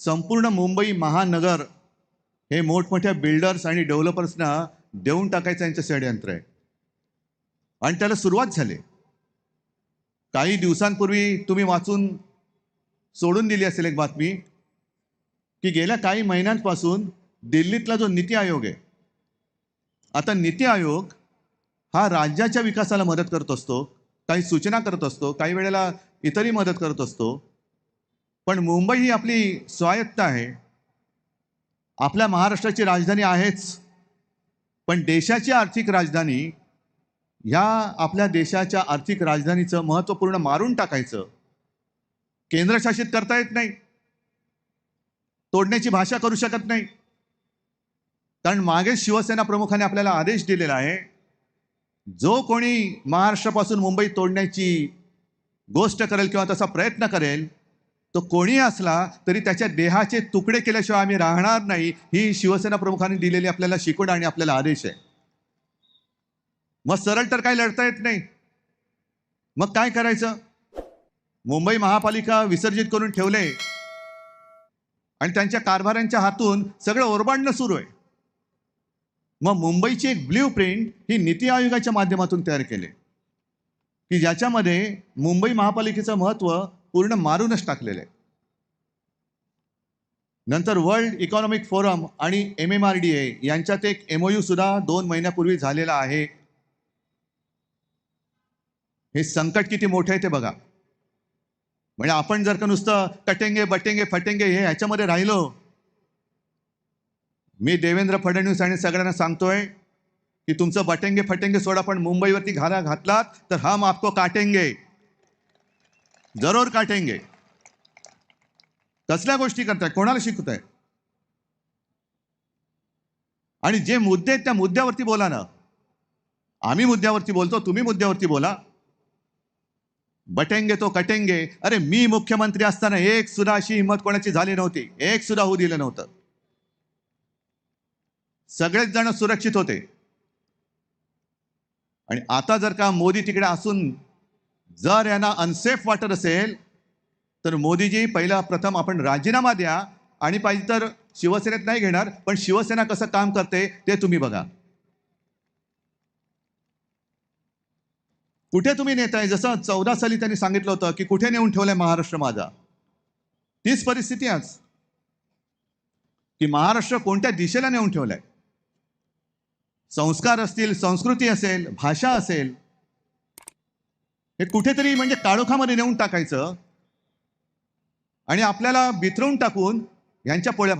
संपूर्ण मुंबई महानगर हे मोठमोठ्या बिल्डर्स आणि डेव्हलपर्सना देऊन टाकायचं यांचं षडयंत्र आहे. आणि त्याला सुरुवात झाली. काही दिवसांपूर्वी तुम्ही वाचून सोडून दिली असेल एक बातमी की गेल्या काही महिन्यांपासून दिल्लीतला जो नीती आयोग आहे आता नीती आयोग हा राज्याच्या विकासाला मदत करत असतो काही सूचना करत असतो काही वेळेला इतरही मदत करत असतो पण मुंबई ही आपली स्वायत्त आहे. आपल्या महाराष्ट्राची राजधानी आहेच. पण देशाची आर्थिक राजधानी ह्या आपल्या देशाच्या आर्थिक राजधानीचं महत्त्वपूर्ण मारून टाकायचं केंद्रशासित करता येत नाही. तोडण्याची भाषा करू शकत नाही. कारण मागे शिवसेना प्रमुखाने आपल्याला आदेश दिलेला आहे जो कोणी महाराष्ट्रापासून मुंबई तोडण्याची गोष्ट करेल किंवा तसा प्रयत्न करेल तो कोणी असला तरी त्याच्या देहाचे तुकडे केल्याशिवाय आम्ही राहणार नाही ही शिवसेना प्रमुखांनी दिलेली आपल्याला शिकवण आणि आपल्याला आदेश आहे. मग सरळ तर काही लढता येत नाही. मग काय करायचं? मुंबई महापालिका विसर्जित करून ठेवले. आणि त्यांच्या कारभाऱ्यांच्या हातून सगळं ओरबाडणं सुरू आहे. मग मुंबईची एक ब्ल्यू प्रिंट ही नीती आयोगाच्या माध्यमातून तयार केले. की ज्याच्यामध्ये मुंबई महापालिकेचं महत्त्व पूर्ण मारूनच टाकलेलं आहे. नंतर वर्ल्ड इकॉनॉमिक फोरम आणि M M R D A यांच्यात एक एमओयू सुद्धा दोन महिन्यापूर्वी झालेला आहे. हे संकट किती मोठे आहे ते बघा. म्हणजे आपण जर का नुसतं कटेंगे बटेंगे फटेंगे हे ह्याच्यामध्ये राहिलो. मी देवेंद्र फडणवीस आणि सगळ्यांना सांगतोय की तुमचं बटेंगे फटेंगे सोडा पण मुंबईवरती घाला घातलात तर हम आपको काटेंगे. जरूर काटेंगे. कसल्या गोष्टी करताय? कोणाला शिकताय आणि जे मुद्दे आहेत त्या मुद्द्यावरती बोला ना. आम्ही मुद्द्यावरती बोलतो तुम्ही मुद्द्यावरती बोला. बटेंगे तो कटेंगे. अरे मी मुख्यमंत्री असताना एक सुद्धा अशी हिंमत कोणाची झाली नव्हती. एक सुद्धा होऊ दिलं नव्हतं. सगळेच जण सुरक्षित होते. आणि आता जर का मोदी तिकडे असून जर यांना अनसेफ वाटत असेल तर मोदीजी पहिला प्रथम आपण राजीनामा द्या. आणि पाहिजे तर शिवसेनेत नाही घेणार पण शिवसेना कसं काम करते ते तुम्ही बघा. कुठे तुम्ही नेताय? जसं चौदा साली त्यांनी सांगितलं होतं की कुठे नेऊन ठेवलंय महाराष्ट्र माझा? तीच परिस्थिती आज. की महाराष्ट्र कोणत्या दिशेला नेऊन ठेवलाय? संस्कार असतील संस्कृती असेल भाषा असेल हे कुठेतरी म्हणजे काळोखामध्ये नेऊन टाकायचं. आणि आपल्याला बिथरवून टाकून यांच्या पोळ्या